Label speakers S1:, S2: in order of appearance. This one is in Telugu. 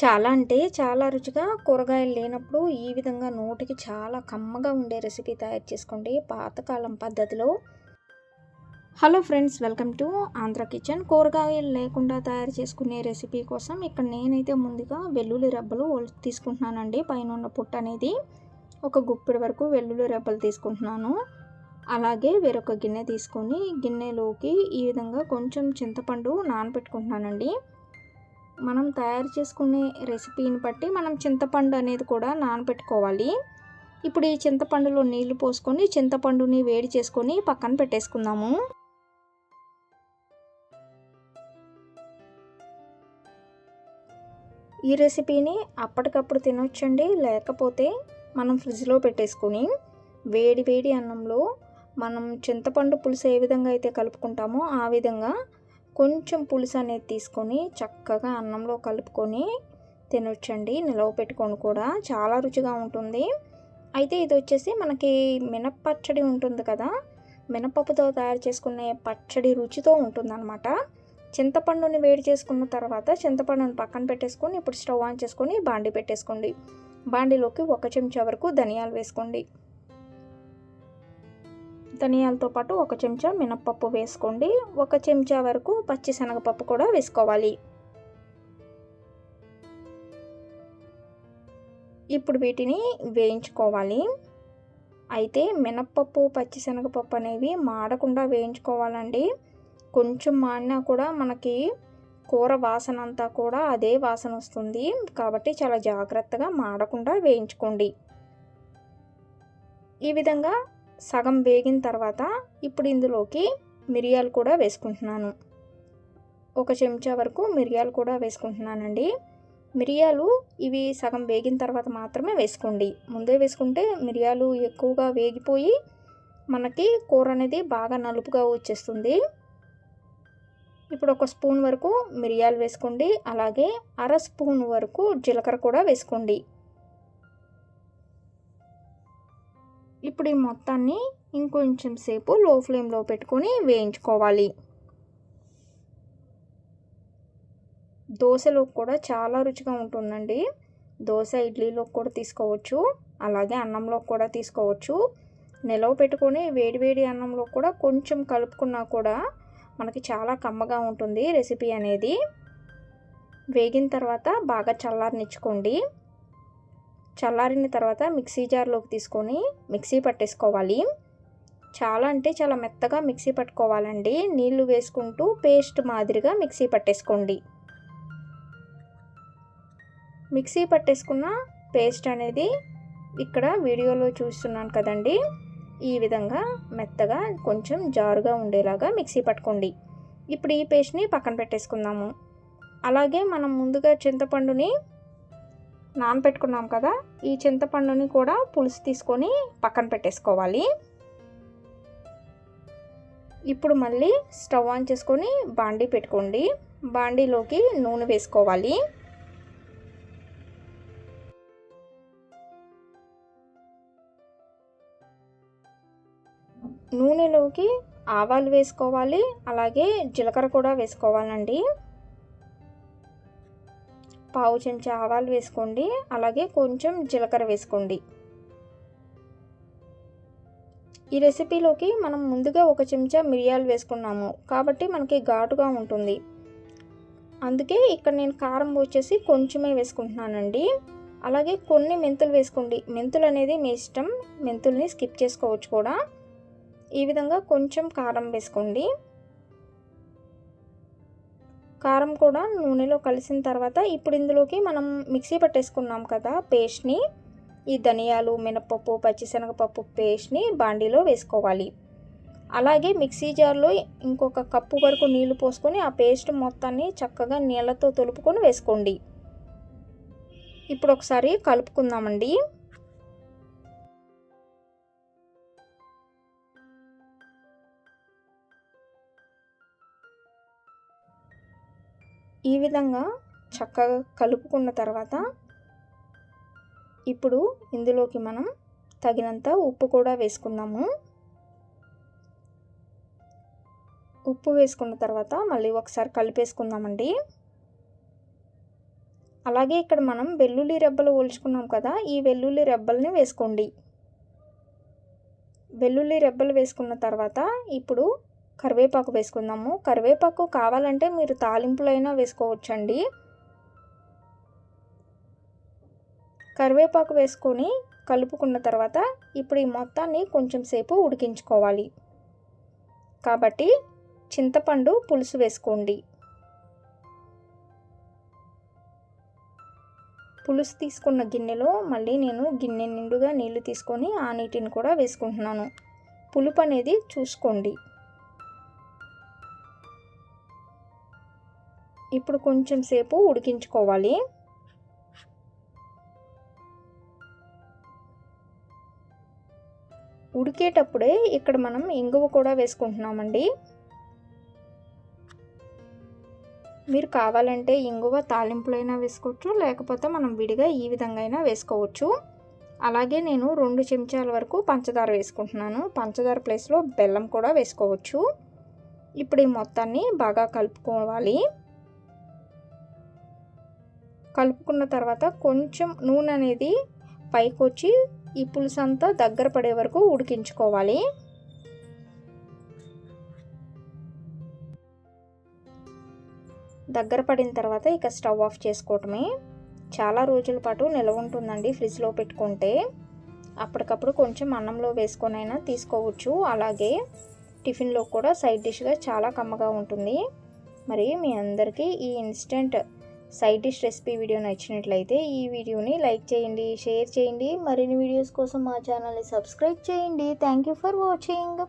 S1: చాలా అంటే చాలా రుచిగా కూరగాయలు లేనప్పుడు ఈ విధంగా నోటికి చాలా కమ్మగా ఉండే రెసిపీ తయారు చేసుకోండి పాతకాలం పద్ధతిలో. Hello friends welcome to Andhra kitchen. కూరగాయలు లేకుండా తయారు చేసుకునే రెసిపీ కోసం ఇక్కడ నేనైతే ముందుగా వెల్లుల్లి రెబ్బలు తీసుకుంటున్నానండి. పైన ఉన్న పుట్ట అనేది ఒక గుప్పిడి వరకు వెల్లుల్లి రెబ్బలు తీసుకుంటున్నాను. అలాగే వేరొక గిన్నె తీసుకొని గిన్నెలోకి ఈ విధంగా కొంచెం చింతపండు నానబెట్టుకుంటున్నానండి. మనం తయారు చేసుకునే రెసిపీని బట్టి మనం చింతపండు అనేది కూడా నానబెట్టుకోవాలి. ఇప్పుడు ఈ చింతపండులో నీళ్ళు పోసుకొని చింతపండుని వేడి చేసుకొని పక్కన పెట్టేసుకుందాము. ఈ రెసిపీని అప్పటికప్పుడు తినొచ్చండి లేకపోతే మనం ఫ్రిడ్జ్లో పెట్టేసుకొని వేడి వేడి అన్నంలో మనం చింతపండు పులుసు ఏ విధంగా అయితే కలుపుకుంటామో ఆ విధంగా కొంచెం పులుసు అనేది తీసుకొని చక్కగా అన్నంలో కలుపుకొని తినొచ్చండి. నిలవ పెట్టుకొని కూడా చాలా రుచిగా ఉంటుంది. అయితే ఇది వచ్చేసి మనకి మినప్పచ్చడి ఉంటుంది కదా. మినపప్పుతో తయారు చేసుకునే పచ్చడి రుచితో ఉంటుందన్నమాట. చింతపండుని వేడి చేసుకున్న తర్వాత చింతపండుని పక్కన పెట్టేసుకొని ఇప్పుడు స్టవ్ ఆన్ చేసుకొని బాండి పెట్టేసుకోండి. బాండిలోకి ఒక చెంచా వరకు ధనియాలు వేసుకోండి. ధనియాలతో పాటు ఒక చెంచా మినప్పప్పు వేసుకోండి. ఒక చెంచా వరకు పచ్చిశనగపప్పు కూడా వేసుకోవాలి. ఇప్పుడు వీటిని వేయించుకోవాలి. అయితే మినప్పప్పు పచ్చిశనగపప్పు అనేవి మాడకుండా వేయించుకోవాలండి. కొంచెం మాడినా కూడా మనకి కూర వాసన అంతా కూడా అదే వాసన వస్తుంది. కాబట్టి చాలా జాగ్రత్తగా మాడకుండా వేయించుకోండి. ఈ విధంగా సగం వేగిన తర్వాత ఇప్పుడు ఇందులోకి మిరియాలు కూడా వేసుకుంటున్నాను. ఒక చెంచా వరకు మిరియాలు కూడా వేసుకుంటున్నానండి. మిరియాలు ఇవి సగం వేగిన తర్వాత మాత్రమే వేసుకోండి. ముందే వేసుకుంటే మిరియాలు ఎక్కువగా వేగిపోయి మనకి కూర అనేది బాగా నలుపుగా వచ్చేస్తుంది. ఇప్పుడు ఒక స్పూన్ వరకు మిరియాలు వేసుకోండి. అలాగే అర స్పూన్ వరకు జీలకర్ర కూడా వేసుకోండి. ఇప్పుడు ఈ మొత్తాన్ని ఇంకొంచెం సేపు లో ఫ్లేమ్లో పెట్టుకొని వేయించుకోవాలి. దోశలో కూడా చాలా రుచిగా ఉంటుందండి. దోశ ఇడ్లీలో కూడా తీసుకోవచ్చు. అలాగే అన్నంలో కూడా తీసుకోవచ్చు. నిలవ పెట్టుకొని వేడివేడి అన్నంలో కూడా కొంచెం కలుపుకున్నా కూడా మనకి చాలా కమ్మగా ఉంటుంది రెసిపీ అనేది. వేగిన తర్వాత బాగా చల్లారనిచ్చుకోండి. చల్లారిన తర్వాత మిక్సీ జార్లోకి తీసుకొని మిక్సీ పట్టేసుకోవాలి. చాలా అంటే చాలా మెత్తగా మిక్సీ పట్టుకోవాలండి. నీళ్ళు వేసుకుంటూ పేస్ట్ మాదిరిగా మిక్సీ పట్టేసుకోండి. మిక్సీ పట్టేసుకున్న పేస్ట్ అనేది ఇక్కడ వీడియోలో చూస్తున్నాను కదండి. ఈ విధంగా మెత్తగా కొంచెం జారుగా ఉండేలాగా మిక్సీ పట్టుకోండి. ఇప్పుడు ఈ పేస్ట్ని పక్కన పెట్టేసుకుందాము. అలాగే మనం ముందుగా చింతపండుని నానపెట్టుకున్నాం కదా ఈ చింతపండుని కూడా పులుసు తీసుకొని పక్కన పెట్టేసుకోవాలి. ఇప్పుడు మళ్ళీ స్టవ్ ఆన్ చేసుకొని బాండీ పెట్టుకోండి. బాండీలోకి నూనె వేసుకోవాలి. నూనెలోకి ఆవాలు వేసుకోవాలి అలాగే జీలకర్ర కూడా వేసుకోవాలండి. పావు చెంచా ఆవాలు వేసుకోండి. అలాగే కొంచెం జీలకర్ర వేసుకోండి. ఈ రెసిపీలోకి మనం ముందుగా ఒక చెంచా మిరియాలు వేసుకున్నాము. కాబట్టి మనకి ఘాటుగా ఉంటుంది. అందుకే ఇక్కడ నేను కారం వచ్చేసి కొంచెమే వేసుకుంటున్నానండి. అలాగే కొన్ని మెంతులు వేసుకోండి. మెంతులు అనేది మీ ఇష్టం. మెంతుల్ని స్కిప్ చేసుకోవచ్చు కూడా. ఈ విధంగా కొంచెం కారం వేసుకోండి. కారం కూడా నూనెలో కలిసిన తర్వాత ఇప్పుడు ఇందులోకి మనం మిక్సీ పట్టేసుకున్నాం కదా పేస్ట్ని. ఈ ధనియాలు మినపప్పు పచ్చిశనగపప్పు పేస్ట్ని బాండీలో వేసుకోవాలి. అలాగే మిక్సీ జార్లో ఇంకొక కప్పు వరకు నీళ్ళు పోసుకొని ఆ పేస్ట్ మొత్తాన్ని చక్కగా నీళ్ళతో తొలుపుకొని వేసుకోండి. ఇప్పుడు ఒకసారి కలుపుకుందామండి. ఈ విధంగా చక్కగా కలుపుకున్న తర్వాత ఇప్పుడు ఇందులోకి మనం తగినంత ఉప్పు కూడా వేసుకుందాము. ఉప్పు వేసుకున్న తర్వాత మళ్ళీ ఒకసారి కలిపేసుకుందామండి. అలాగే ఇక్కడ మనం వెల్లుల్లి రెబ్బలు ఒలుచుకున్నాం కదా ఈ వెల్లుల్లి రెబ్బల్ని వేసుకోండి. వెల్లుల్లి రెబ్బలు వేసుకున్న తర్వాత ఇప్పుడు కరివేపాకు వేసుకుందాము. కరివేపాకు కావాలంటే మీరు తాలింపులైనా వేసుకోవచ్చండి. కరివేపాకు వేసుకొని కలుపుకున్న తర్వాత ఇప్పుడు ఈ మొత్తాన్ని కొంచెం సేపు ఉడికించుకోవాలి. కాబట్టి చింతపండు పులుసు వేసుకోండి. పులుసు తీసుకున్న గిన్నెలో మళ్ళీ నేను గిన్నె నిండుగా నీళ్ళు తీసుకొని ఆ నీటిని కూడా వేసుకుంటున్నాను. పులుపు అనేది చూసుకోండి. ఇప్పుడు కొంచెం సేపు ఉడికించుకోవాలి. ఉడికేటప్పుడే ఇక్కడ మనం ఇంగువ కూడా వేసుకుంటున్నామండి. మీరు కావాలంటే ఇంగువ తాలింపులైనా వేసుకోవచ్చు లేకపోతే మనం విడిగా ఈ విధంగా అయినా వేసుకోవచ్చు. అలాగే నేను రెండు చెంచాల వరకు పంచదార వేసుకుంటున్నాను. పంచదార ప్లేస్లో బెల్లం కూడా వేసుకోవచ్చు. ఇప్పుడు ఈ మొత్తాన్ని బాగా కలుపుకోవాలి. కలుపుకున్న తర్వాత కొంచెం నూనె అనేది పైకి వచ్చి ఈ పులుసు అంతా దగ్గర పడే వరకు ఉడికించుకోవాలి. దగ్గర పడిన తర్వాత ఇక స్టవ్ ఆఫ్ చేసుకోవటమే. చాలా రోజుల పాటు నిల్వ ఉంటుందండి ఫ్రిడ్జ్లో పెట్టుకుంటే. అప్పటికప్పుడు కొంచెం అన్నంలో వేసుకొనైనా తీసుకోవచ్చు. అలాగే టిఫిన్లో కూడా సైడ్ డిష్గా చాలా కమ్మగా ఉంటుంది. మరి మీ అందరికీ ఈ instant side dish recipe video నచ్చినట్లయితే ఈ వీడియోని లైక్ చేయండి షేర్ చేయండి. మరిన్ని వీడియోస్ కోసం మా ఛానల్ని సబ్స్క్రైబ్ చేయండి. Thank you for watching